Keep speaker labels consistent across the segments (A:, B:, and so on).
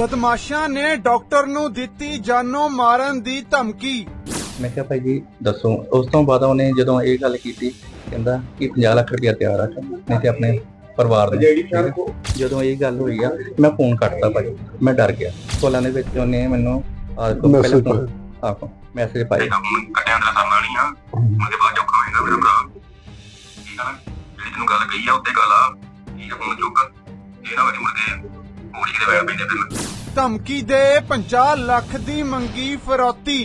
A: ਬਦਮਾਸ਼ਾਂ ਨੇ ਡਾਕਟਰ ਨੂੰ ਦਿੱਤੀ ਜਾਨੋਂ ਮਾਰਨ ਦੀ ਧਮਕੀ।
B: ਮੈਂ ਕਿਹਾ ਭਾਈ ਜੀ ਦੱਸੋ ਉਸ ਤੋਂ ਬਾਅਦ ਉਹਨੇ ਜਦੋਂ ਇਹ ਗੱਲ ਕੀਤੀ ਕਹਿੰਦਾ ਕਿ 50 ਲੱਖ ਰੁਪਇਆ ਤਿਆਰ ਰੱਖ ਨਹੀਂ ਤੇ ਆਪਣੇ ਪਰਿਵਾਰ ਦੇ ਜਦੋਂ ਇਹ ਗੱਲ ਹੋਈ ਆ ਮੈਂ ਫੋਨ ਕੱਟਤਾ ਭਾਈ ਮੈਂ ਡਰ ਗਿਆ। ਕੋਲਾਂ ਦੇ ਵਿੱਚ ਉਹਨੇ ਮੈਨੂੰ ਆਹ ਤੋਂ ਪਹਿਲਾਂ ਤੋਂ ਆਹੋ ਮੈਸੇਜ ਪਾਇਆ।
C: ਹੁਣ ਕੱਟਿਆਂ ਦਾ ਸਰਨਾ ਨਹੀਂ ਆ ਉਹਦੇ ਬਾਅਦ ਚੁੱਕ ਹੋਏਗਾ ਮੇਰਾ ਭਰਾ। ਠੀਕ ਆ ਨਾ? ਜਿਹੜੀ ਤੈਨੂੰ ਗੱਲ ਕਹੀ ਆ ਉੱਤੇ ਗੱਲ ਆ। ਠੀਕ ਆ ਹੁਣ ਚੁੱਕ ਇਹ ਨਾ ਵਰੀ ਮੁੜ ਕਿਤੇ ਪੈਂਦੇ
A: ਧਮਕੀ ਦੇ 50 ਲੱਖ ਦੀ ਮੰਗੀ ਫਰੌਤੀ।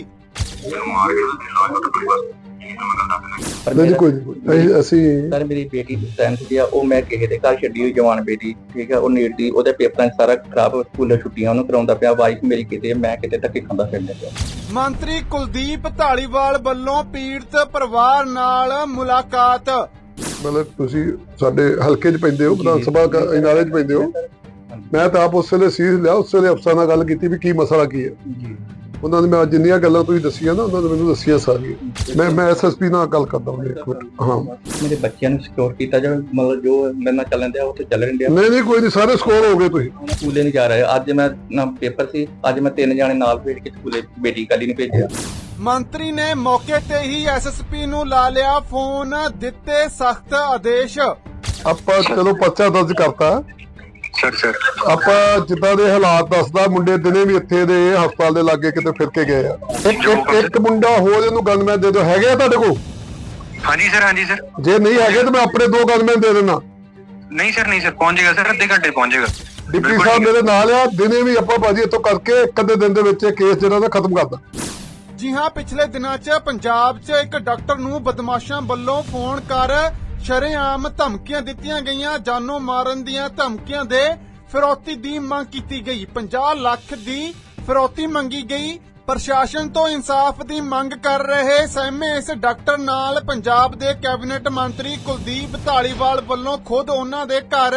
C: ਮੈਨੂੰ ਮਾਰ ਕੇ ਤੇ ਲਾਜ ਤੋਂ ਟੁੱਟ ਬਸ ਇਹ ਤਾਂ ਮੈਂ ਗੱਲ ਦੱਸ
B: ਪਰ
D: ਨਹੀਂ ਜੀ
B: ਮੇਰਾ-
D: ਕੋਈ ਨਹੀਂ ਅਸੀਂ- ਅਸੀਂ
B: ਸਰ ਮੇਰੀ ਬੇਟੀ ਟੈਂਥ ਦੀ ਆ ਉਹ ਮੈਂ ਕਿਸੇ ਦੇ ਘਰ ਛੱਡੀ ਹੋਈ ਜਵਾਨ ਬੇਟੀ ਠੀਕ ਆ ਉਹ ਨੀਟ ਦੀ ਉਹਦੇ ਪੇਪਰਾਂ 'ਚ ਸਾਰਾ ਖਰਾਬ ਸਕੂਲੋਂ ਛੁੱਟੀਆਂ ਉਹਨੂੰ ਕਰਾਉਂਦਾ ਪਿਆ ਵਾਈਫ ਮੇਰੀ ਕਿਤੇ ਮੈਂ ਕਿਤੇ ਧੱਕੇ ਖਾਂਦਾ ਫਿਰਦਾ ਪਿਆ।
A: ਮੰਤਰੀ ਕੁਲਦੀਪ ਢਾਲੀਵਾਲ ਵੱਲੋਂ ਪੀੜਤ ਪਰਿਵਾਰ ਨਾਲ ਮੁਲਾਕਾਤ।
D: ਮਤਲਬ ਤੁਸੀਂ ਸਾਡੇ ਹਲਕੇ 'ਚ ਪੈਂਦੇ ਹੋ ਵਿਧਾਨ ਸਭਾ ਕ- ਇਨਾਰੇ 'ਚ ਪੈਂਦੇ ਹੋ? ਮੈਂ ਤਾਂ ਆਪ ਉਸ ਵੇਲੇ ਸੀਰੀਅਸ ਲਿਆ ਉਸ ਵੇਲੇ ਅਫਸਰਾਂ ਨਾਲ ਗੱਲ ਕੀਤੀ ਵੀ ਕੀ ਮਸਲਾ ਕੀ ਹੈ।
B: ਜੀ।
D: ਉਹਨਾਂ ਨੇ ਮੈਂ ਅੱਜ ਜਿੰਨੀਆਂ ਗੱਲਾਂ ਤੁਸੀਂ ਦੱਸੀਆਂ ਨਾ ਉਹਨਾਂ ਨੇ ਮੈਨੂੰ ਦੱਸੀਆਂ ਸਾਰੀਆਂ। ਮੈਂ ਮੈਂ ਐਸਐਸਪੀ ਨਾਲ ਗੱਲ ਕਰਦਾ ਹਾਂ ਇੱਕ ਮਿੰਟ ਹਾਂ।
B: ਮੇਰੇ ਬੱਚਿਆਂ ਨੂੰ ਸਿਕਿਉਰ ਕੀਤਾ ਜਾਵੇ ਮਤਲਬ ਜੋ ਮੇਰੇ ਨਾਲ ਚੱਲਣ ਦਿਆ ਉਹ ਤੇ ਚੱਲ ਰਿਹਾ
D: ਨਹੀਂ ਨਹੀਂ ਕੋਈ ਨਹੀਂ ਸਾਰੇ ਸਕੋਰ ਹੋ ਗਏ ਤੁਸੀਂ।
B: ਸਕੂਲੇ ਨਹੀਂ ਜਾ ਰਹੇ। ਅੱਜ ਮੈਂ ਨਾ ਪੇਪਰ ਸੀ ਅੱਜ ਮੈਂ ਤਿੰਨ ਜਾਣੇ ਨਾਲ ਭੇਜ ਕੇ ਸਕੂਲੇ ਬੇਟੀ ਕਾਲੀ ਨੂੰ ਭੇਜਿਆ।
A: ਮੰਤਰੀ ਨੇ ਮੌਕੇ ਤੇ ਹੀ ਐਸਐਸਪੀ ਨੂੰ ਲਾ ਲਿਆ ਫੋਨ ਦਿੱਤੇ ਸਖਤ ਆਦੇਸ਼।
D: ਆਪਾਂ ਚਲੋ ਪਰਚਾ ਦਰਜ ਕਰਤਾ।
C: ਸਰ ਸਰ
D: ਆਪਾਂ ਜਿੱਦਾਂ ਦੇ ਹਾਲਾਤ ਦੱਸਦਾ ਮੁੰਡੇ ਦਿਨੇ ਵੀ ਇੱਥੇ ਦੇ ਹਸਪਤਾਲ ਦੇ ਲਾਗੇ ਕਿਤੇ ਫਿਰ ਕੇ ਗਏ ਆ। ਇੱਕ ਇੱਕ ਇੱਕ ਮੁੰਡਾ ਹੋਰ ਇਹਨੂੰ ਗਨਮੈਨ ਦੇ ਦਿਓ। ਹੈਗੇ ਆ ਤੁਹਾਡੇ ਕੋਲ?
C: ਹਾਂਜੀ ਸਰ ਹਾਂਜੀ ਸਰ
D: ਜੇ ਨਹੀਂ ਹੈਗੇ ਤਾਂ ਮੈਂ ਆਪਣੇ ਦੋ ਗਨਮੈਨ ਦੇ ਦੇਣਾ
C: ਨਹੀਂ ਸਰ ਨਹੀਂ ਸਰ ਪਹੁੰਚ ਜਾਏਗਾ ਸਰ ਅੱਧੇ ਘੰਟੇ ਪਹੁੰਚ ਜਾਏਗਾ
D: ਡਿਪਟੀ ਸਾਹਿਬ ਮੇਰੇ ਨਾਲ ਆ ਦਿਨੇ ਵੀ ਆਪਾਂ ਭਾਜੀ ਇੱਥੋਂ ਕਰਕੇ ਇੱਕ ਅੱਧੇ ਦਿਨ ਦੇ ਵਿੱਚ ਇਹ ਕੇਸ ਜਿਹੜਾ ਨਾ ਖਤਮ ਕਰਦਾ।
A: ਜੀ ਹਾਂ ਪਿਛਲੇ ਦਿਨਾਂ 'ਚ ਪੰਜਾਬ 'ਚ ਇੱਕ ਡਾਕਟਰ ਨੂੰ ਬਦਮਾਸ਼ਾਂ ਵੱਲੋਂ ਫੋਨ ਕਰ ਸ਼ਰੇਆਮ ਧਮਕੀਆਂ ਦਿੱਤੀਆਂ ਗਈਆਂ, ਜਾਨੋਂ ਮਾਰਨ ਦੀਆਂ ਧਮਕੀਆਂ ਦੇ ਫਿਰੌਤੀ ਦੀ ਮੰਗ ਕੀਤੀ ਗਈ। 50 ਲੱਖ ਦੀ ਫਿਰੌਤੀ ਮੰਗੀ ਗਈ। ਪ੍ਰਸ਼ਾਸਨ ਤੋਂ ਇਨਸਾਫ ਦੀ ਮੰਗ ਕਰ ਰਹੇ ਸਹਿਮੇ ਇਸ ਡਾਕਟਰ ਨਾਲ ਪੰਜਾਬ ਦੇ ਕੈਬਨਿਟ ਮੰਤਰੀ ਕੁਲਦੀਪ ਧਾਲੀਵਾਲ ਵੱਲੋਂ ਖੁਦ ਉਹਨਾਂ ਦੇ ਘਰ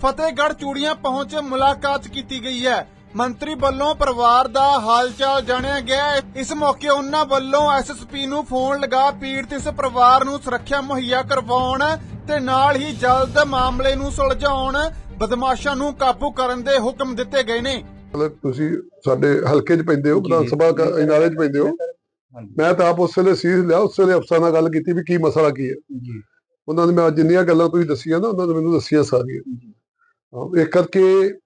A: ਫਤਿਹਗੜ੍ਹ ਚੂੜੀਆਂ ਪਹੁੰਚ ਮੁਲਾਕਾਤ ਕੀਤੀ ਗਈ ਹੈ। ਮੰਤਰੀ ਵੱਲੋਂ ਪਰਿਵਾਰ ਦਾ ਹਾਲਚਾਲ ਜਾਣਿਆ ਗਿਆ। ਇਸ ਮੌਕੇ ਉਹਨਾਂ ਵੱਲੋਂ ਐਸਐਸਪੀ ਨੂੰ ਫੋਨ ਲਗਾ ਪੀੜਤ ਇਸ ਪਰਿਵਾਰ ਨੂੰ ਸੁਰੱਖਿਆ ਮੁਹੱਈਆ ਕਰਵਾਉਣ ਤੇ ਨਾਲ ਹੀ ਜਲਦ ਮਾਮਲੇ ਨੂੰ ਸੁਲਝਾਉਣ ਬਦਮਾਸ਼ਾਂ ਨੂੰ ਕਾਬੂ ਕਰਨ ਦੇ ਹੁਕਮ ਦਿੱਤੇ ਗਏ ਨੇ।
D: ਮਤਲਬ ਤੁਸੀਂ ਸਾਡੇ ਹਲਕੇ 'ਚ ਪੈਂਦੇ ਹੋ ਵਿਧਾਨ ਸਭਾ ਕ- ਇਨਾਰੇ 'ਚ ਪੈਂਦੇ ਹੋ। ਮੈਂ ਤਾਂ ਆਪ ਉਸ ਵੇਲੇ ਸੀਰੀਅਸ ਲਿਆ ਉਸ ਵੇਲੇ ਅਫਸਰਾਂ ਨਾਲ ਗੱਲ ਕੀਤੀ ਵੀ ਕੀ ਮਸਲਾ ਕੀ ਹੈ। ਉਹਨਾਂ ਨੇ ਮੈਂ ਜਿੰਨੀਆਂ ਗੱਲਾਂ ਤੁਸੀਂ ਦੱਸੀਆਂ ਨਾ ਉਹਨਾਂ ਨੇ ਮੈਨੂੰ ਦੱਸੀਆਂ ਸਾਰੀਆਂ। ਇਹ ਕਰਕੇ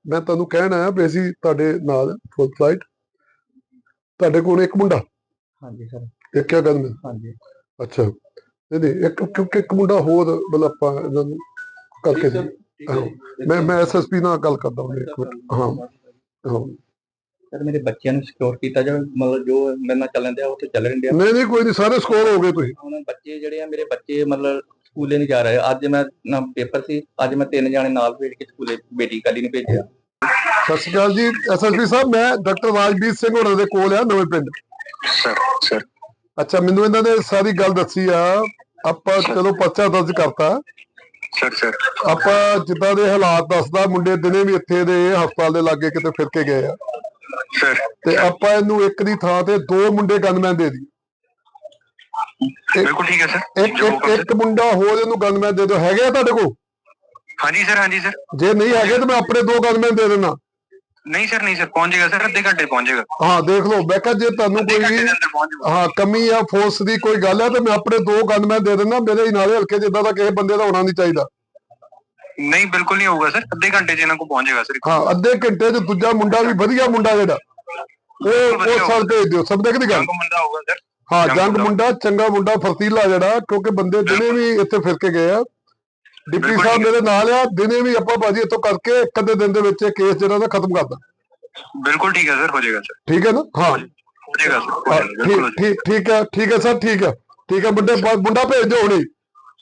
D: ਮੈਂ ਤੁਹਾਨੂੰ ਕਹਿਣ ਆਇਆ ਵੀ ਅਸੀਂ ਤੁਹਾਡੇ ਨਾਲ ਫੁੱਲ ਫਲਾਈਟ ਤੁਹਾਡੇ ਕੋਲ ਇੱਕ ਮੁੰਡਾ।
B: ਹਾਂਜੀ ਸਰ।
D: ਇੱਕ ਕਿਆ ਗੱਲ ਮੈਂ?
B: ਹਾਂਜੀ।
D: ਅੱਛਾ। ਨਹੀਂ ਨਹੀਂ ਇੱਕ ਕਿਉਂਕਿ ਇੱਕ ਮੁੰਡਾ ਹੋਰ ਮਤਲਬ ਆਪਾਂ ਇਹਨਾਂ ਨੂੰ ਕਰਕੇ ਜੀ। ਆਹੋ। ਮੈਂ ਮੈਂ ਐਸਐਸਪੀ ਨਾਲ ਗੱਲ ਕਰਦਾ ਹਾਂ ਇੱਕ ਮਿੰਟ। ਹਾਂ। ਹਾਂ।
B: ਸਰ ਮੇਰੇ ਬੱਚਿਆਂ ਨੂੰ ਸਿਕਿਉਰ ਕੀਤਾ ਜਾਵੇ ਮਤਲਬ ਜੋ ਮੇਰੇ ਨਾਲ ਚੱਲਣ ਦਿਆ ਉਹ ਤੇ ਚੱਲ ਰਿਹਾ
D: ਨਹੀਂ ਨਹੀਂ ਕੋਈ ਨਹੀਂ ਸਾਰੇ ਸਕੋਰ ਹੋ ਗਏ ਤੁਸੀਂ।
B: ਹੁਣ ਬੱਚੇ ਜਿਹੜੇ ਆ ਮੇਰੇ ਬੱਚੇ ਮਤਲਬ ਸਕੂਲੇ ਨਹੀਂ ਜਾ ਰਹੇ। ਅੱਜ ਮੈਂ ਨਾ ਪੇਪਰ ਸੀ ਅੱਜ ਮੈਂ ਤਿੰਨ ਜਾਣੇ ਨਾਲ ਭੇਜ ਕੇ ਸਕੂਲੇ ਬੇਟੀ ਕਾਲੀ ਨੂੰ ਭੇਜਿਆ।
D: ਸਤਿ ਸ਼੍ਰੀ ਅਕਾਲ ਜੀ ਐਸਐਸਪੀ ਸਾਹਿਬ ਮੈਂ ਡਾਕਟਰ ਰਾਜਵੀਰ ਸਿੰਘ ਹੋਰਾਂ ਦੇ ਕੋਲ ਆ ਨਵੇਂ ਪਿੰਡ।
C: Sir sir.
D: ਅੱਛਾ ਮੈਨੂੰ ਇਹਨਾਂ ਨੇ ਸਾਰੀ ਗੱਲ ਦੱਸੀ ਆ। ਆਪਾਂ ਚਲੋ ਪਰਚਾ ਦਰਜ ਕਰਤਾ।
C: Sir sir.
D: ਆਪਾਂ ਜਿੱਦਾਂ ਦੇ ਹਾਲਾਤ ਦੱਸਦਾ ਮੁੰਡੇ ਦਿਨੇ ਵੀ ਇੱਥੇ ਦੇ ਹਸਪਤਾਲ ਦੇ ਲਾਗੇ ਕਿਤੇ ਫਿਰ ਕੇ ਗਏ ਆ।
C: ਸਰ।
D: ਤੇ ਆਪਾਂ ਇਹਨੂੰ ਇੱਕ ਦੀ ਥਾਂ ਤੇ ਦੋ ਮੁੰਡੇ ਗਨਮੈਨ ਦੇ ਦੀ
C: ਬਿਲਕੁਲ ਠੀਕ ਹੈ ਸਰ।
D: ਇੱਕ ਇੱਕ ਇੱਕ ਮੁੰਡਾ ਹੋਰ ਇਹਨੂੰ ਗਨਮੈਨ ਦੇ ਦਿਓ। ਹੈਗੇ ਆ ਤੁਹਾਡੇ ਕੋਲ?
C: ਹਾਂਜੀ ਸਰ ਹਾਂਜੀ ਸਰ।
D: ਜੇ ਨਹੀਂ ਹੈਗੇ ਤਾਂ ਮੈਂ ਆਪਣੇ ਦੋ ਗਨਮੈਨ ਦੇ ਦੇਣਾ
C: ਨਹੀਂ ਸਰ ਨਹੀਂ ਸਰ ਪਹੁੰਚ ਜਾਏਗਾ ਸਰ ਅੱਧੇ ਘੰਟੇ ਪਹੁੰਚ ਜਾਏਗਾ।
D: ਹਾਂ ਦੇਖ ਲਓ ਮੈਂ ਕਿਹਾ ਜੇ ਤੁਹਾਨੂੰ ਕੋਈ ਹਾਂ ਕਮੀ ਆ ਫੋਰਸ ਦੀ ਕੋਈ ਗੱਲ ਹੈ ਤਾਂ ਮੈਂ ਆਪਣੇ ਦੋ ਗਨਮੈਨ ਦੇ ਦੇਣਾ ਮੇਰੇ ਹੀ ਨਾਲੇ ਹਲਕੇ ਜਿੱਦਾਂ ਦਾ ਕਿਸੇ ਬੰਦੇ ਦਾ ਹੋਣਾ ਨਹੀਂ ਚਾਹੀਦਾ।
C: ਨਹੀਂ ਬਿਲਕੁਲ ਨਹੀਂ ਹੋਊਗਾ ਸਰ। ਅੱਧੇ ਘੰਟੇ 'ਚ ਇਹਨਾਂ ਕੋਲ ਪਹੁੰਚ ਜਾਏਗਾ ਸਰ।
D: ਹਾਂ ਅੱਧੇ ਘੰਟੇ 'ਚ ਦੂਜਾ ਮੁੰਡਾ ਵੀ ਵਧੀਆ ਮੁੰਡਾ ਜਿਹੜਾ ਉਹ ਉਹ ਸਰ ਭੇਜ ਦਿਓ। ਸਭ ਦੀ ਗੱਲ?
C: ਜੰਗ ਮੁੰਡਾ ਹੋਊਗਾ ਸਰ।
D: ਹਾਂ
C: ਜੰਗ ਮੁੰਡਾ।
D: ਚੰਗਾ ਮੁੰਡਾ ਫਰਤੀਲਾ ਜਿਹੜਾ ਕਿਉਂਕਿ ਬੰਦੇ ਦਿਨੇ ਵੀ ਇੱਥੇ ਫਿਰ ਕੇ ਗਏ ਆ। ਡਿਪਟੀ ਸਾਹਿਬ ਮੇਰੇ ਨਾਲ ਆ ਦਿਨੇ ਵੀ ਆਪਾਂ ਬਾਜੀ ਇੱਥੋਂ ਕਰਕੇ ਇੱਕ ਅੱਧੇ ਦਿਨ ਦੇ ਵਿੱਚ ਇਹ ਕੇਸ ਜਿਹੜਾ ਨਾ ਖਤਮ ਕਰਦਾ।
C: ਬਿਲਕੁਲ ਠੀਕ ਹੈ ਸਰ ਹੋ ਜਾਏਗਾ ਸਰ।
D: ਠੀਕ ਹੈ ਨਾ? ਹਾਂ।
C: ਹੋ ਜਾਏਗਾ। ਸਰ
D: ਠੀਕ ਠੀਕ ਹੈ ਠੀਕ ਹੈ ਸਰ ਠੀਕ ਹੈ। ਠੀਕ ਹੈ ਮੁੰਡੇ ਮੁੰਡਾ ਭੇਜ ਦਿਓ ਹੁਣੇ।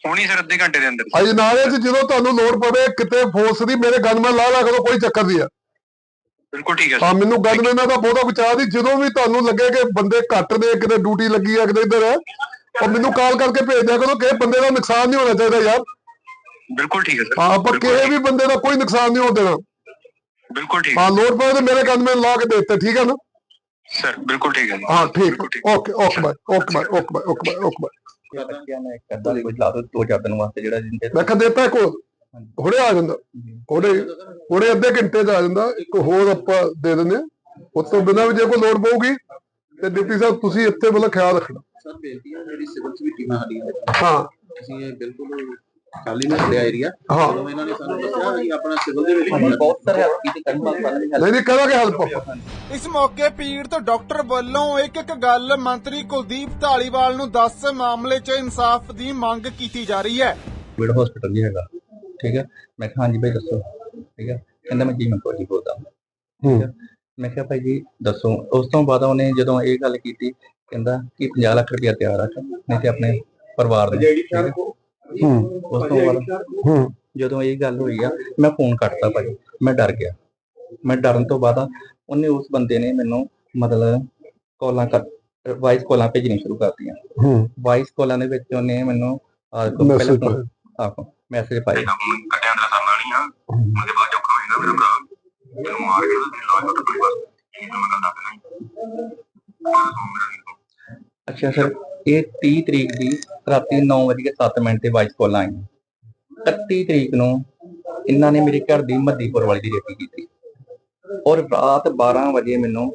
C: ਹੋਣੀ ਸਰ ਅੱਧੇ ਘੰਟੇ ਦੇ ਅੰਦਰ।
D: ਅਜ ਨਾਲੇ ਜਦੋਂ ਤੁਹਾਨੂੰ ਲੋੜ ਪਵੇ ਕਿਤੇ ਫੋਰਸ ਦੀ ਮੇਰੇ ਗਨਮੈਨ ਲਾ ਲਾ ਕਰੋ ਕੋਈ ਚੱਕਰ ਨਹੀਂ ਆ।
C: ਬਿਲਕੁਲ ਠੀਕ ਹੈ
D: ਹਾਂ ਮੈਨੂੰ ਗਨਮੈਨਾਂ ਦਾ ਬਹੁਤਾ ਵਿਚਾਰ ਨਹੀਂ ਜਦੋਂ ਵੀ ਤੁਹਾਨੂੰ ਲੱਗੇ ਕਿ ਬੰਦੇ ਘੱਟ ਨੇ ਕਿਤੇ ਡਿਊਟੀ ਲੱਗੀ ਆ ਕਿਤੇ ਇੱਧਰ ਹੈ ਉਹ ਮੈਨੂੰ ਕਾਲ ਕਰਕੇ ਭੇਜ ਦਿਆ ਕਰੋ ਕਿਸੇ ਬੰਦੇ ਦਾ ਨੁਕਸਾਨ ਨਹੀਂ ਹੋਣਾ ਚਾਹੀਦਾ ਯਾਰ।
C: ਬਿਲਕੁਲ ਠੀਕ ਹੈ ਸਰ।
D: ਹਾਂ ਆਪਾਂ ਕਿਸੇ ਵੀ ਬੰਦੇ ਦਾ ਕੋਈ ਨੁਕਸਾਨ ਨਹੀਂ ਹੋਣ ਦੇਣਾ।
C: ਬਿਲਕੁਲ ਠੀਕ।
D: ਹਾਂ ਲੋੜ ਪਵੇ ਤੇ ਮੇਰੇ ਗਨਮੈਨ ਲਾ ਕੇ ਦੇ ਦਿੱਤੇ ਠੀਕ ਹੈ ਨਾ?
C: ਸਰ ਬਿਲਕੁਲ ਠੀਕ ਹੈ
D: ਹਾਂ ਠੀਕ।
C: ਬਿਲਕੁਲ ਠੀਕ।
D: Okay okay bye. Okay bye okay bye okay bye okay bye.
B: ਬੱਚਿਆਂ ਨੇ ਇੱਕ ਅੱਧਾ ਕੋਈ ਲਾ ਦੋ ਦੋ ਚਾਰ ਦਿਨ ਵਾਸਤੇ ਜਿਹੜਾ ਜਿੰਦੇ
D: ਮੈਂ ਕਿਹਾ ਦੇਤਾ ਕੋ। ਹੁਣੇ ਆ ਜਾਂਦਾ। ਹੁਣੇ ਹੁਣੇ ਅੱਧੇ ਘੰਟੇ 'ਚ ਆ ਜਾਂਦਾ। ਇੱਕ ਹੋਰ ਆਪਾਂ ਦੇ ਦਿੰਦੇ ਹਾਂ। ਉਸ ਤੋਂ ਬਿਨਾਂ ਵੀ ਜੇ ਕੋਈ ਲੋੜ ਪਊਗੀ ਤੇ ਡਿਪਟੀ ਸਾਹਿਬ ਤੁਸੀਂ ਇੱਥੇ ਮਤਲਬ ਖਿਆਲ ਰੱਖਣਾ।
E: ਸਰ ਬੇਨਤੀ ਹੈ ਜਿਹੜੀ ਸਿਵਲ ਚ ਵੀ ਟੀਮਾਂ ਸਾਡੀਆਂ
D: ਹਾਂ।
E: ਅਸੀਂ ਇਹ ਬਿਲਕੁਲ ਖਾਲੀ ਨਾ ਛੱਡਿਆ ਏਰੀਆ
D: ਹਾਂ।
E: ਇਹਨਾਂ ਨੇ ਸਾਨੂੰ ਦੱਸਿਆ ਕਿ ਆਪਣਾ ਸਿਵਲ ਦੇ ਵਿੱਚ
B: ਬਹੁਤ ਸਾਰੇ ਹੈਲਪ ਕੀਤੀ ਕਰਨ
D: ਨਹੀਂ ਨਹੀਂ ਕਰਾਂਗੇ ਹੈਲਪ ਆਪਾਂ।
A: ਇਸ ਮੌਕੇ ਪੀੜਤ ਡਾਕਟਰ ਵੱਲੋਂ ਇੱਕ ਇੱਕ ਗੱਲ ਮੰਤਰੀ ਕੁਲਦੀਪ ਢਾਲੀਵਾਲ ਨੂੰ ਦੱਸ ਮਾਮਲੇ 'ਚ ਇਨਸਾਫ ਦੀ ਮੰਗ ਕੀਤੀ ਜਾ ਰਹੀ ਹੈ।
B: ਕੋਵਿਡ ਹਸਪੀਟਲ ਵੀ ਹੈਗਾ। ਠੀਕ ਹੈ? ਮੈਂ ਕਿਹਾ ਹਾਂਜੀ ਭਾਈ ਦੱਸੋ। ਠੀਕ ਹੈ? ਕਹਿੰਦਾ ਮੈਂ ਜੀ ਮੈਂ ਕੋਈ ਬੋਲਦਾ ਠੀਕ ਹੈ। ਮੈਂ ਕਿਹਾ ਭਾਈ ਜੀ ਦੱਸੋ। ਉਸ ਤੋਂ ਬਾਅਦ ਉਹਨੇ ਜਦੋਂ ਇਹ ਗੱਲ ਕੀਤੀ ਕਹਿੰਦਾ ਕਿ 50 ਲੱਖ ਰੁਪਇਆ ਤਿਆਰ ਰੱਖ ਨਹੀਂ ਤੇ ਆਪਣੇ ਪਰਿਵਾਰ ਦੇ ਹੈ? ਉਸ ਤੋਂ ਬਾਅਦ
D: ਹੂੰ।
B: ਜਦੋਂ ਇਹ ਗੱਲ ਹੋਈ ਆ ਮੈਂ ਫੋਨ ਕੱਟਤਾ ਭਾਈ। ਮੈਂ ਡਰ ਗਿਆ। ਮੈਂ ਡਰਨ ਤੋਂ ਬਾਅਦ ਉਹਨੇ ਉਸ ਬੰਦੇ ਨੇ ਮੈਨੂੰ ਮਤਲਬ ਕਾਲਾਂ ਕਰ ਵਾਇਸ ਕਾਲਾਂ ਭੇਜਣੀ ਸ਼ੁਰੂ ਕਰਤੀਆਂ।
D: ਹੂੰ।
B: ਵਾਇਸ ਕਾਲਾਂ ਦੇ ਵਿੱਚ ਉਹਨੇ ਮੈਨੂੰ ਪਹਿਲਾਂ ਆਹੋ ਮੈਸੇਜ ਪਾਏ
C: ਹੁਣ ਕੱਟਿਆਂ ਦਾ ਸਰਨਾ ਨਹੀਂ ਆ। ਉਹਦੇ ਬਾਅਦ ਚੌਕਾ ਹੋਏਗਾ ਮੇਰਾ ਭਰਾ। ਇਹਨੂੰ ਮਾਰ ਕੇ ਤੇ ਲਾਜ ਤੋਂ ਕੋਈ ਬਸ। ਇਹ ਤਾਂ ਮੈਂ ਗੱਲ ਦੱਸ ਨਹੀਂ
B: ਅੱਛਾ ਸਰ ਇਹ 30 ਤਰੀਕ ਦੀ ਰਾਤੀ 9:07 ਮਿੰਟ ਤੇ ਵਾਇਸ ਕਾਲ ਆਈ 31 ਤਰੀਕ ਨੂੰ ਇਹਨਾਂ ਨੇ ਮੇਰੇ ਘਰ ਦੀ ਮੱਦੀਪੁਰ ਵਾਲੀ ਦੀ ਰੇਕੀ ਕੀਤੀ। ਔਰ ਰਾਤ 12 ਵਜੇ ਮੈਨੂੰ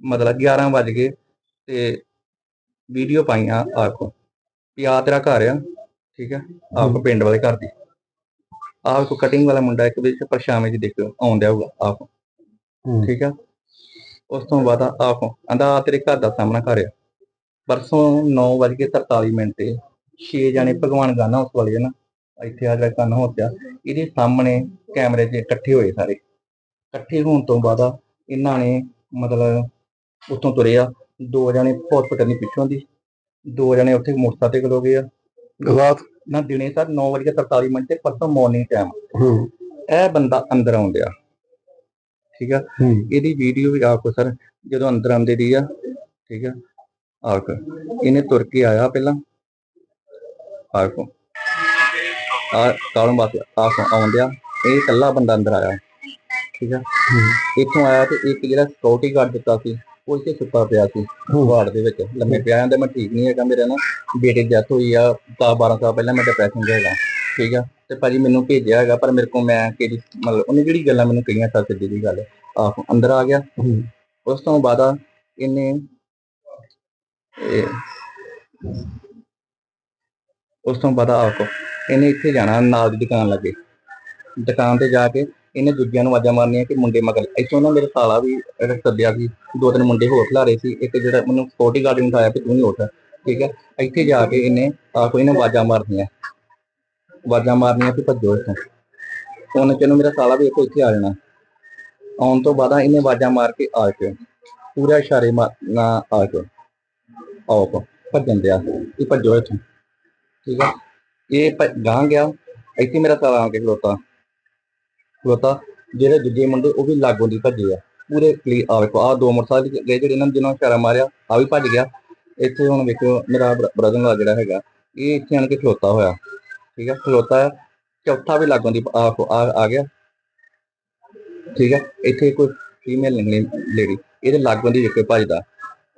B: ਮਤਲਬ 11 ਵਜ ਤੇ ਵੀਡੀਓ ਪਾਈਆਂ ਆਖੋ ਵੀ ਆ ਤੇਰਾ ਘਰ ਆ। ਠੀਕ ਹੈ ਆਪ ਪਿੰਡ ਵਾਲੇ ਘਰ ਦੀ। ਆਹ ਕੋ ਕਟਿੰਗ ਵਾਲਾ ਮੁੰਡਾ ਇੱਕ ਵਿੱਚ ਪਰਛਾਵੇਂ ਚ ਦੇਖੋ ਆਉਂਦਿਆ ਹੋਊਗਾ ਆਪ।
D: ਹੂੰ।
B: ਠੀਕ ਆ? ਉਸ ਤੋਂ ਬਾਅਦ ਆਪ ਆਂਦਾ ਤੇਰੇ ਘਰ ਦਾ ਸਾਹਮਣਾ ਘਰ ਆ। ਪਰਸੋਂ 9:43 ਮਿੰਟ ਤੇ 6 ਜਾਣੇ ਭਗਵਾਨ ਗਾਨਾ ਉਸ ਵਾਲੇ ਨਾ ਇੱਥੇ ਆ ਜਿਹੜਾ ਕੰਨ ਹੋ ਪਿਆ ਇਹਦੇ ਸਾਹਮਣੇ ਕੈਮਰੇ 'ਚ ਇਕੱਠੇ ਹੋਏ ਸਾਰੇ। ਇਕੱਠੇ ਹੋਣ ਤੋਂ ਬਾਅਦ ਇਹਨਾਂ ਨੇ ਮਤਲਬ ਉੱਥੋਂ ਤੁਰੇ ਆ। ਦੋ ਜਣੇ ਹਸਪੀਟਲ ਦੀ ਪਿੱਛੋਂ ਦੀ ਦੋ ਜਣੇ ਉੱਥੇ ਮੋਟਰਸਾਈਕਲ ਖਲੋ ਗਏ ਆ।
D: ਰਾਤ
B: ਨਾ ਦਿਨੇ ਸਰ 9:43 ਮਿੰਟ ਤੇ ਪਰਸੋਂ ਮਾਰਨਿੰਗ ਟਾਈਮ
D: ਹੂੰ।
B: ਇਹ ਬੰਦਾ ਅੰਦਰ ਆਉਂਦਿਆ ਠੀਕ ਆ? ਇਹਦੀ ਵੀਡੀਓ ਵੀ ਆਖੋ ਸਰ ਜਦੋਂ ਅੰਦਰ ਆਉਂਦੇ ਦੀ ਆ ਠੀਕ ਆ? ਆਖ ਇਹਨੇ ਤੁਰ ਕੇ ਆਇਆ ਪਹਿਲਾਂ। ਆਖੋ ਆ ਕਾਲਮ ਬਾਤ ਆਖੋ ਆਉਂਦਿਆ ਇਹ ਇਕੱਲਾ ਬੰਦਾ ਅੰਦਰ ਆਇਆ। ਠੀਕ ਆ? ਇੱਥੋਂ ਆਇਆ ਤੇ ਇੱਕ ਜਿਹੜਾ ਸਿਕਿਉਰਿਟੀ ਗਾਰਡ ਦਿੱਤਾ ਸੀ। ਉਹ ਇੱਥੇ ਸੁੱਤਾ ਪਿਆ ਸੀ ਵਾਰਡ ਦੇ ਵਿੱਚ ਲੰਮੇ ਪਿਆ ਜਾਂਦਾ ਮੈਂ ਠੀਕ ਨਹੀਂ ਹੈਗਾ ਮੇਰੇ ਨਾ ਬੇਟੇ ਦੀ ਡੈਥ ਹੋਈ ਆ 10 12 ਸਾਲ ਪਹਿਲਾਂ ਮੈਂ ਡਿਪਰੈਸ਼ਨ 'ਚ ਹੈਗਾ ਠੀਕ ਆ? ਤੇ ਭਾਜੀ ਮੈਨੂੰ ਭੇਜਿਆ ਹੈਗਾ ਪਰ ਮੇਰੇ ਕੋਲ ਮੈਂ ਕਿਹੜੀ ਮਤਲਬ ਉਹਨੇ ਜਿਹੜੀ ਗੱਲਾਂ ਮੈਨੂੰ ਕਹੀਆਂ ਸੱਚ ਸਿੱਧੀ ਦੀ ਗੱਲ ਆਹੋ ਅੰਦਰ ਆ ਗਿਆ। ਉਸ ਤੋਂ ਬਾਅਦ ਇਹਨੇ ਇਹ ਉਸ ਤੋਂ ਬਾਅਦ ਆਖੋ ਇਹਨੇ ਇੱਥੇ ਜਾਣਾ ਨਾਲ ਦੀ ਦੁਕਾਨ ਲੱਗੇ। ਦੁਕਾਨ ਤੇ ਜਾ ਕੇ ਇਹਨੇ ਦੂਜਿਆਂ ਨੂੰ ਆਵਾਜ਼ਾਂ ਮਾਰਨੀਆਂ ਕਿ ਮੁੰਡੇ ਮਗਰ ਇੱਥੋਂ ਨਾ ਮੇਰੇ ਸਾਲਾ ਵੀ ਇਹਦਾ ਸੱਦਿਆ ਸੀ, ਦੋ ਤਿੰਨ ਮੁੰਡੇ ਹੋਰ ਖਿਲਾਰੇ ਸੀ। ਇੱਕ ਜਿਹੜਾ ਮੈਨੂੰ ਸਕਿਉਰਟੀ ਗਾਰਡ ਨੂੰ ਉਠਾਇਆ ਕਿ ਤੂੰ ਨਹੀਂ ਉੱਠ, ਠੀਕ ਹੈ? ਇੱਥੇ ਜਾ ਕੇ ਇਹਨੇ ਆਖੋ ਇਹਨੇ ਆਵਾਜ਼ਾਂ ਮਾਰਨੀਆਂ। ਆਵਾਜ਼ਾਂ ਮਾਰਨੀਆਂ ਕਿ ਭੱਜੋ ਇੱਥੋਂ। ਉਹਨੇ ਚਨੋਂ ਮੇਰਾ ਸਾਲਾ ਵੀ ਇੱਥੇ ਆ ਜਾਣਾ। ਆਉਣ ਤੋਂ ਬਾਅਦ ਇਹਨੇ ਆਵਾਜ਼ਾਂ ਮਾਰ ਕੇ ਆ ਕੇ ਪੂਰਾ ਇਸ਼ਾਰੇ ਮਾਰਨਾ ਆ ਕੇ ਆਓ ਕੋ ਭੱਜਣ ਦਿਆ। ਕਿ ਭੱਜੋ ਇੱਥੋਂ। ਠੀਕ ਹੈ? ਇਹ ਭ- ਗਾਂਹ ਗਿਆ। ਇੱਥੇ ਮੇਰਾ ਸਾਲਾ ਆ ਕੇ ਖਲੋਤਾ। ਖਲੋਤਾ ਜਿਹੜੇ ਦੂਜੇ ਮੁੰਡੇ ਉਹ ਵੀ ਲਾਗੋਂ ਦੀ ਭੱਜੇ ਆ। ਪੂਰੇ ਕਲੀ ਆ ਵੇਖੋ ਆ ਦੋ ਮੋਟਰਸਾਈਕਲ ਗਏ ਜਿਹੜੇ ਇਹਨਾਂ ਨੇ ਜਿਹਨਾਂ ਇਸ਼ਾਰਾ ਮਾਰਿਆ ਆ ਵੀ ਭੱਜ ਗਿਆ। ਇੱਥੇ ਹੁਣ ਵੇਖੋ ਮੇਰਾ ਬ੍ਰਦਰ ਨਾਲ ਜਿਹੜਾ ਹੈਗਾ ਇਹ ਇੱਥੇ ਆਣ ਕੇ ਖਲੋਤਾ ਹੋਇਆ। ਠੀਕ ਹੈ ਖਲੋਤਾ ਹੈ ਚੌਥਾ ਵੀ ਲਾਗੋਂ ਦੀ ਆ ਆ ਗਿਆ। ਠੀਕ ਹੈ ਇੱਥੇ ਕੋਈ ਫੀਮੇਲ ਨਿਕਲੀ ਲੇਡੀ ਇਹਦੇ ਲਾਗੋਂ ਦੀ ਵੇਖੋ ਭੱਜਦਾ।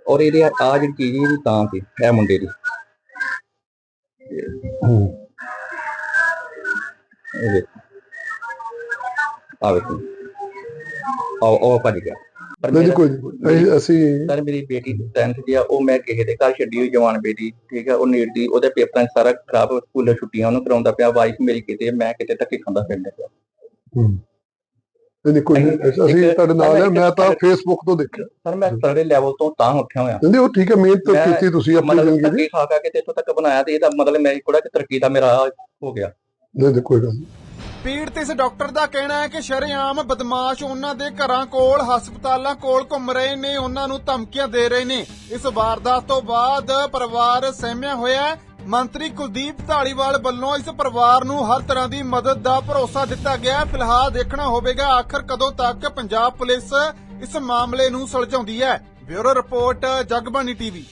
B: ਔਰ ਇਹਦੇ ਆ ਜਿਹੜੀ ਚੀਜ਼ ਇਹਦੀ ਤਾਂ ਸੀ ਇਹ ਮੁੰਡੇ ਦੀ।
D: ਹੂੰ।
B: ਇਹ ਵੇਖੋ। ਆ ਵੇਖੋ। ਆਓ ਉਹ ਭੱਜ ਗਿਆ ਪਰ
D: ਨਹੀਂ ਕੋਈ ਨਹੀਂ, ਨਹੀਂ। ਅਸੀਂ-
B: ਸਰ ਮੇਰੀ ਬੇਟੀ 10th ਦੀ ਆ ਉਹ ਮੈਂ ਕਿਸੇ ਦੇ ਘਰ ਛੱਡੀ ਹੋਈ ਜਵਾਨ ਬੇਟੀ ਠੀਕ ਹੈ ਉਹ ਨੀਟ ਦੀ ਉਹਦੇ ਪੇਪਰਾਂ 'ਚ ਸਾਰਾ ਖਰਾਬ ਸਕੂਲੇ ਛੁੱਟੀਆਂ ਉਹਨੂੰ ਕਰਾਉਂਦਾ ਪਿਆ ਵਾਈਫ ਮੇਰੀ ਕਿਤੇ ਮੈਂ ਕਿਤੇ ਧੱਕੇ ਖਾਂਦਾ ਫਿਰਦਾ ਪਿਆ।
D: ਹੂੰ। ਨਹੀਂ ਨਹੀਂ, ਕੋਈ ਨਹੀਂ, ਅਸੀਂ ਤੁਹਾਡੇ ਨਾਲ ਆ ਮੈਂ ਤਾਂ ਫੇਸਬੁੱਕ ਤੋਂ ਦੇਖਿਆ।
B: ਸਰ ਮੈਂ ਸਾਰੇ ਲੈਵਲ ਤੋਂ ਤਾਂ ਉੱਠਿਆ ਹੋਇਆ।
D: ਕਹਿੰਦੇ ਉਹ ਠੀਕ ਹੈ ਮਿਹਨਤ
B: ਮੈਂ-
D: ਕੀਤੀ ਤੁਸੀਂ ਆਪਣੀ ਜ਼ਿੰਦਗੀ ਦੀ।
B: ਖਾ ਖਾ ਕੇ ਤੇ ਇੱਥੋਂ ਤੱਕ ਬਣਾਇਆ ਤੇ ਇਹਦਾ ਮਤਲਬ ਮੇਰੀ ਕੋੜਾ ਕਿ ਤਰੱਕੀ ਦਾ ਮੇਰਾ ਹੋ ਗਿਆ।
D: ਨਹੀਂ ਨਹੀਂ, ਕੋਈ ਗੱਲ ਨਹੀਂ
A: ਪੀੜਤ ਇਸ ਡਾਕਟਰ ਦਾ ਕਹਿਣਾ ਹੈ ਕਿ ਸ਼ਰੇਆਮ ਬਦਮਾਸ਼ ਉਹਨਾਂ ਦੇ ਘਰਾਂ ਕੋਲ, ਹਸਪਤਾਲਾਂ ਕੋਲ ਘੁੰਮ ਰਹੇ ਨੇ, ਉਹਨਾਂ ਨੂੰ ਧਮਕੀਆਂ ਦੇ ਰਹੇ ਨੇ। ਇਸ ਵਾਰਦਾਤ ਤੋਂ ਬਾਅਦ ਪਰਿਵਾਰ ਸਹਿਮਿਆ ਹੋਇਆ ਹੈ। ਮੰਤਰੀ ਕੁਲਦੀਪ ਢਾਲੀਵਾਲ ਵੱਲੋਂ ਇਸ ਪਰਿਵਾਰ ਨੂੰ ਹਰ ਤਰ੍ਹਾਂ ਦੀ ਮਦਦ ਦਾ ਭਰੋਸਾ ਦਿੱਤਾ ਗਿਆ ਫਿਲਹਾਲ ਦੇਖਣਾ ਹੋਵੇਗਾ ਆਖਰ ਕਦੋਂ ਤੱਕ ਪੰਜਾਬ ਪੁਲਿਸ ਇਸ ਮਾਮਲੇ ਨੂੰ ਸੁਲਝਾਉਂਦੀ ਹੈ। Bureau report, Jagbani TV.